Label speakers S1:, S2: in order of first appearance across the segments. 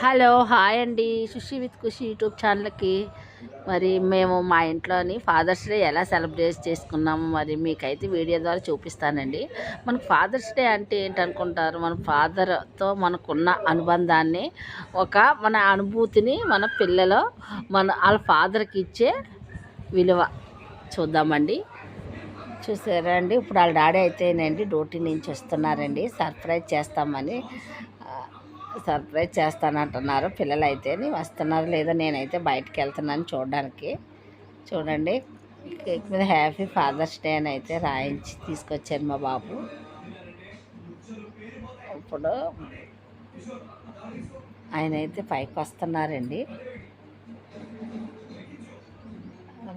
S1: Hello hi అండి. Sushee with Kushi YouTube ఛానల్కి. మరి మేము మా ఇంట్లోని ఫాదర్స్ డే ఎలా సెలబ్రేట్ చేసుకున్నాము మరి మీకైతే వీడియో ద్వారా చూపిస్తానండి. మనకు ఫాదర్స్ డే అంటే ఏంటనుకుంటారు? మన ఫాదర్తో మనకున్న అనుబంధాన్ని ఒక మన అనుభూతిని మన పిల్లలు మన వాళ్ళ ఫాదర్కి ఇచ్చే విలువ. చూద్దామండి. చూసారా అండి? ఇప్పుడు వాళ్ళ డాడీ అయితేనండి డ్యూటీ నుంచి వస్తున్నారండి. సర్ప్రైజ్ చేస్తామని. సర్ప్రైజ్ చేస్తానంటున్నారు. పిల్లలు అయితే వస్తున్నారు. లేదో నేనైతే బయటకు వెళ్తున్నాను చూడడానికి. చూడండి కేక్ మీద హ్యాపీ ఫాదర్స్ డే అని అయితే రాయించి తీసుకొచ్చారు మా బాబు. ఇప్పుడు ఆయన అయితే పైకి వస్తున్నారండి.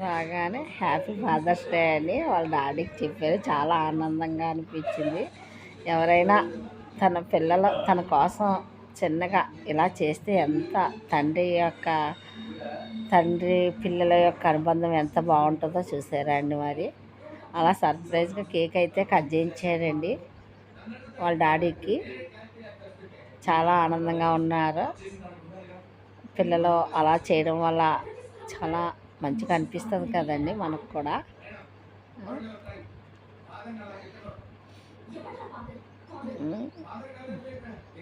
S1: రాగానే హ్యాపీ ఫాదర్స్ డే అని వాళ్ళ డాడీకి చెప్పారు. చాలా ఆనందంగా అనిపించింది. ఎవరైనా తన పిల్లలు తన కోసం చిన్నగా ఇలా చేస్తే ఎంత తండ్రి యొక్క తండ్రి పిల్లల యొక్క అనుబంధం ఎంత బాగుంటుందో చూసారా అండి మరి? అలా సర్ప్రైజ్గా కేక్ అయితే కట్ చేయించారండి వాళ్ళ డాడీకి. చాలా ఆనందంగా ఉన్నారు. పిల్లలు అలా చేయడం వల్ల చాలా మంచిగా అనిపిస్తుంది కదండి మనకు కూడా.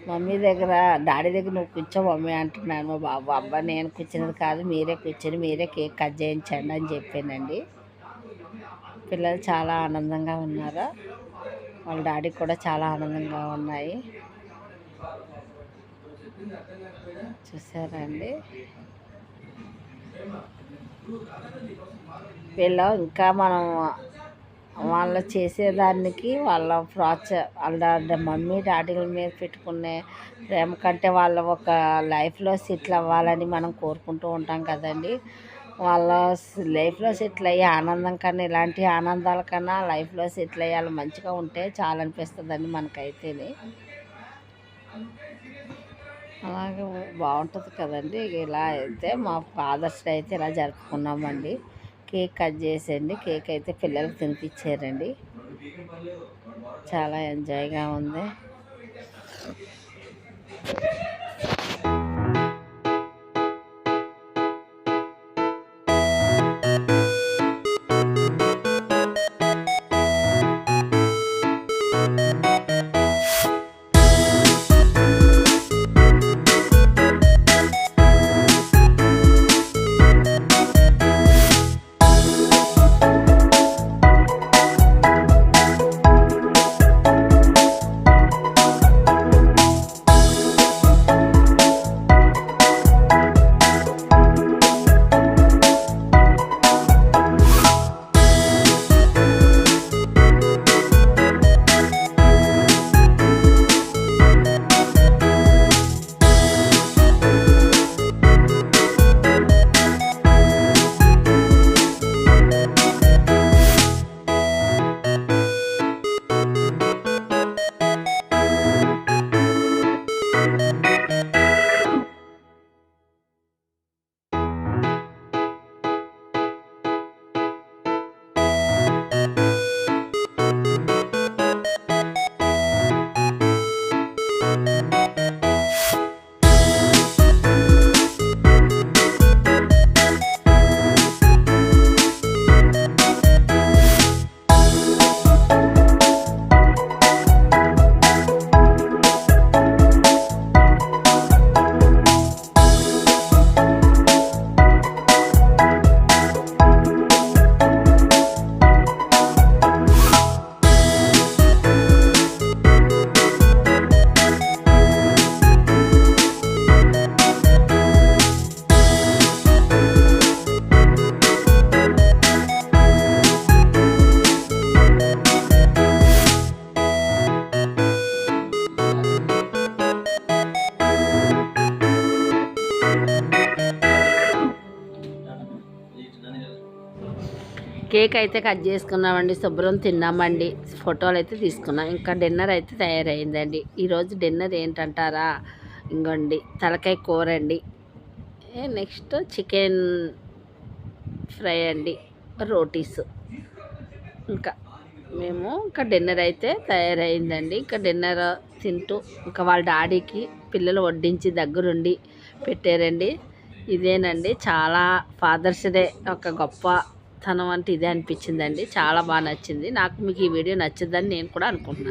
S1: మమ్మీ దగ్గర డాడీ దగ్గర నువ్వు కూర్చో మమ్మీ అంటున్నాను. మా బాబు అబ్బా నేను కూర్చున్నది కాదు మీరే కూర్చొని మీరే కేక్ కట్ చేయించండి అని చెప్పానండి. పిల్లలు చాలా ఆనందంగా ఉన్నారు. వాళ్ళ డాడీ కూడా చాలా ఆనందంగా ఉన్నాయి. చూసారండి. వీళ్ళు ఇంకా మనం వాళ్ళు చేసేదానికి వాళ్ళ ప్రోత్స వాళ్ళ మమ్మీ డాడీల మీద పెట్టుకునే ప్రేమ కంటే వాళ్ళ ఒక లైఫ్లో సెటిల్ అవ్వాలని మనం కోరుకుంటూ ఉంటాం కదండి. వాళ్ళ లైఫ్లో సెటిల్ అయ్యే ఆనందం కన్నా ఇలాంటి ఆనందాల కన్నా లైఫ్లో సెటిల్ అయ్యాలి మంచిగా ఉంటే చాలా అనిపిస్తుందండి మనకైతేనే. అలాగే బాగుంటుంది కదండి. ఇలా అయితే మా ఫాదర్స్ అయితే ఇలా జరుపుకున్నామండి. కేక్ కట్ చేసేయండి. కేక్ అయితే పిల్లలకు తినిపించారండి. చాలా ఎంజాయ్గా ఉంది. కేక్ అయితే కట్ చేసుకున్నామండి శుభ్రం తిన్నామండి. ఫోటోలు అయితే తీసుకున్నాం. ఇంకా డిన్నర్ అయితే తయారైందండి. ఈరోజు డిన్నర్ ఏంటంటారా? ఇంకోండి తలకాయ కూర అండి. నెక్స్ట్ చికెన్ ఫ్రై అండి రోటీస్. ఇంకా మేము ఇంకా డిన్నర్ అయితే తయారైందండి. ఇంకా డిన్నర్ తింటూ ఇంకా వాళ్ళ డాడీకి పిల్లలు వడ్డించి దగ్గరుండి పెట్టారండి. ఇదేనండి చాలా ఫాదర్స్ డే ఒక గొప్ప తనం అంటే ఇదే అనిపించిందండి. చాలా బాగా నచ్చింది. నాకు మీకు ఈ వీడియో నచ్చిందని నేను కూడా అనుకుంటున్నాను.